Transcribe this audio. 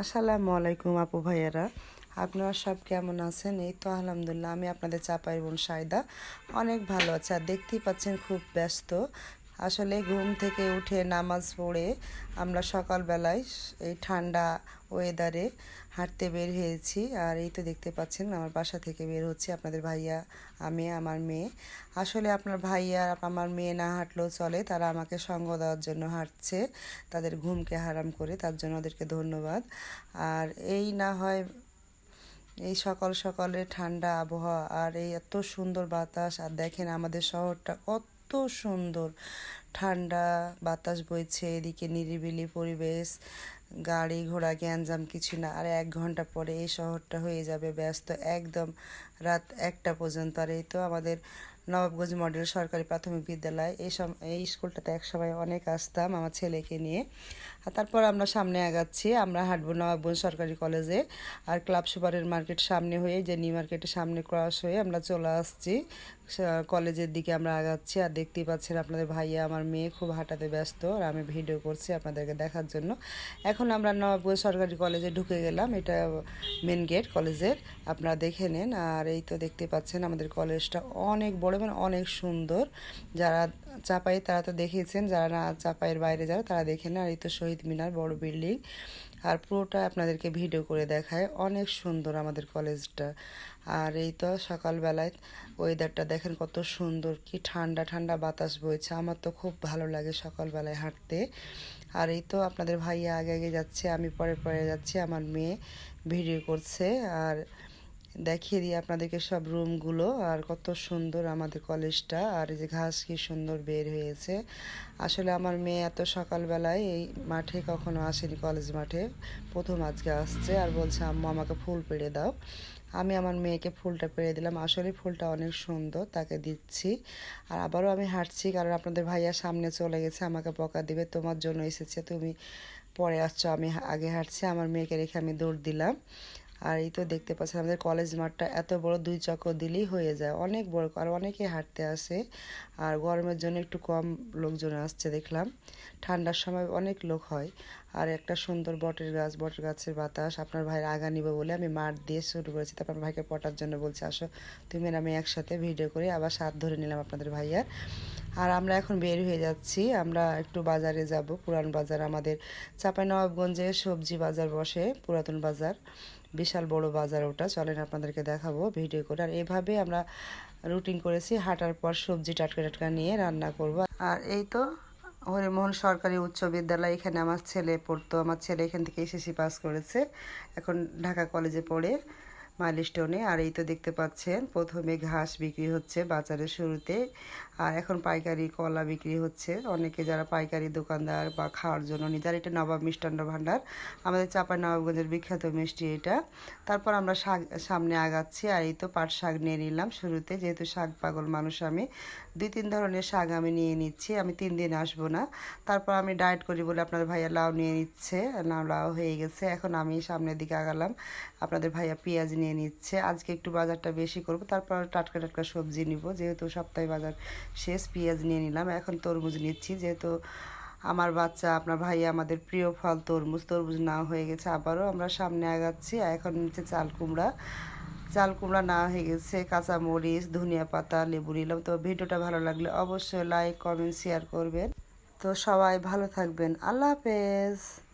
আসসালামু আলাইকুম আপু ভাইয়ারা। আপনারা সব কেমন আছেন? এই তো আলহামদুলিল্লাহ, আমি আপনাদের চাপাই বোন সায়দা। অনেক ভালো আছে। আর দেখতেই পাচ্ছেন খুব ব্যস্ত। আসলে ঘুম থেকে উঠে নামাজ পড়ে আমরা সকালবেলায় এই ঠান্ডা ওয়েদারে হাঁটতে বের হয়েছি। আর এই তো দেখতে পাচ্ছেন আমার বাসা থেকে বের হচ্ছে আপনাদের ভাইয়া, আমি, আমার মেয়ে। আসলে আপনার ভাইয়া আমার মেয়ে না হাঁটলেও চলে, তারা আমাকে সঙ্গ দেওয়ার জন্য হাঁটছে, তাদের ঘুমকে হারাম করে, তার জন্য ওদেরকে ধন্যবাদ। আর এই না হয় এই সকাল সকালে ঠান্ডা আবহাওয়া, আর এই এত সুন্দর বাতাস, আর দেখেন আমাদের শহরটা কত সুন্দর। ঠান্ডা বাতাস বইছে, এদিকে নিরিবিলি পরিবেশ, গাড়ি ঘোড়া গ্যাঞ্জাম কিছু না। আর এক ঘণ্টা পরে এই শহরটা হয়ে যাবে ব্যস্ত একদম রাত একটা পর্যন্ত। আর এই তো আমাদের নবাবগঞ্জ মডেল সরকারি প্রাথমিক বিদ্যালয়। এই সম, এই স্কুলটাতে এক সময় অনেক আসতাম আমার ছেলেকে নিয়ে। আর তারপর আমরা সামনে আগাচ্ছি। আমরা হাঁটবো নবাবগঞ্জ সরকারি কলেজে। আর ক্লাব সুপারের মার্কেট সামনে হয়ে, যে নিউ মার্কেটের সামনে ক্রস হয়ে আমরা চলে আসছি। কলেজের দিকে আমরা আগাচ্ছি। আর দেখতেই পাচ্ছেন আপনাদের ভাইয়া আমার মেয়ে খুব হাঁটাতে ব্যস্ত আর আমি ভিডিও করছি আপনাদেরকে দেখার জন্য। এখন আমরা নবাবগঞ্জ সরকারি কলেজে ঢুকে গেলাম। এটা মেন গেট কলেজের। আপনারা দেখে নেন। আর এই তো দেখতে পাচ্ছেন আমাদের কলেজটা অনেক বড় মানে অনেক সুন্দর। যারা চাপাই তারা তো দেখেছেন। যারা না চাপাইয়ের বাইরে যারা, তারা দেখে না আর এই তো শহীদ মিনার, বড় বিল্ডিং। আর পুরোটা আপনাদেরকে ভিডিও করে দেখায়। অনেক সুন্দর আমাদের কলেজটা। আর এই তো সকালবেলায় ওয়েদারটা দেখেন কত সুন্দর, কি ঠান্ডা ঠান্ডা বাতাস বইছে। আমার তো খুব ভালো লাগে সকালবেলায় হাঁটতে। আর এই তো আপনাদের ভাইয়া আগে আগে যাচ্ছে, আমি পরে পরে যাচ্ছি। আমার মেয়ে ভিডিও করছে। আর দেখিয়ে দিই আপনাদেরকে সব রুমগুলো আর কত সুন্দর আমাদের কলেজটা আর এই যে ঘাস কি সুন্দর বের হয়েছে। আসলে আমার মেয়ে এত সকালবেলায় এই মাঠে কখনো আসেনি, কলেজ মাঠে। প্রথম আজকে আসছে আর বলছে, আম্মু, আমাকে ফুল পেড়ে দাও। আমি আমার মেয়েকে ফুলটা পেড়ে দিলাম। আসলে ফুলটা অনেক সুন্দর, তাকে দিচ্ছি। আর আবারও আমি হাঁটছি, কারণ আপনাদের ভাইয়া সামনে চলে গেছে, আমাকে বকা দিবে, তোমার জন্য এসেছে, তুমি পরে আসছো, আমি আগে হাঁটছি, আমার মেয়েকে রেখে আমি দৌড় দিলাম। আর এই তো দেখতে পাচ্ছেন, আমাদের কলেজ মাঠটা এত বড় দুই চক্কর দিলেই হয়ে যায়। অনেক বড়, আর অনেকে হাঁটতে আসে। আর গরমের জন্য একটু কম লোকজন আসছে দেখলাম। ঠান্ডার সময় অনেক লোক হয়। আর একটা সুন্দর বটের গাছ, বটের গাছের বাতাস। আপনার ভাইয়ের আগা নিবে বলে আমি মাঠ দিয়ে শুরু করেছি। তারপর ভাইকে পটার জন্য বলছি, আসো, তুমি আমি একসাথে ভিডিও করে আবার সাত ধরে নিলাম আপনাদের ভাইয়ার আর আমরা এখন বের হয়ে যাচ্ছি। আমরা একটু বাজারে যাব। পুরান বাজার আমাদের চাঁপাইনবাবগঞ্জে সবজি বাজার বসে, পুরাতন বাজার। বিশাল বড় বাজার ওটা। চলেন আপনাদেরকে দেখাবো, ভিডিও করে। আর এভাবে আমরা রুটিন করেছি, হাঁটার পর সবজি টাটকা টাটকা নিয়ে রান্না করব। আর এই তো হরিমোহন সরকারি উচ্চ বিদ্যালয়, এখানে আমার ছেলে পড়তো। আমার ছেলে এখান থেকে এসএসসি পাস করেছে। এখন ঢাকা কলেজে পড়ে। মাইলস্টোনে আর এই তো দেখতে পাচ্ছেন, প্রথমে ঘাস বিক্রি হচ্ছে বাজারের শুরুতে, আর এখন পাইকারি কলা বিক্রি হচ্ছে। অনেকে যারা পাইকারি দোকানদার বা খাওয়ার জন্য যারা এটা নবাব মিষ্টান্ন ভাণ্ডার আমাদের চাপা নবাবগঞ্জের বিখ্যাত মিষ্টি এটা। তারপর আমরা শাক, সামনে আগাচ্ছি, আর এই তো পাট শাক নিয়ে নিলাম শুরুতে, যেহেতু শাক পাগল মানুষ আমি, দুই তিন ধরনের শাক আমি নিয়ে নিচ্ছি, আমি তিন দিন আসব না। তারপর আমি ডায়েট করি বলে আপনাদের ভাইয়া লাউ নিয়ে নিচ্ছে, লাউ লাউ হয়ে গেছে, এখন আমি সামনের দিকে আগালাম, আপনাদের ভাইয়া পেঁয়াজ নিয়ে নিচ্ছে। আজকে একটু বাজারটা বেশি করব, তারপর টাটকা টাটকা সবজি নিব। যেহেতু সপ্তাহে বাজার শেষ, পেঁয়াজ নিয়ে নিলাম। এখন তরমুজ নিচ্ছি। যেহেতু আমার বাচ্চা, আপনার ভাই আমাদের প্রিয় ফল তরমুজ তরমুজ না হয়ে গেছে, আবারও আমরা সামনে আগাচ্ছি। এখন নিচ্ছে চাল কুমড়া। চাল কুমড়া না হয়ে গেছে কাঁচা মরিচ ধনিয়া পাতা, লেবু নিলাম। তো ভিডিওটা ভালো লাগলে অবশ্যই লাইক, কমেন্ট শেয়ার করবেন। তো সবাই ভালো থাকবেন। আল্লাহ হাফেজ।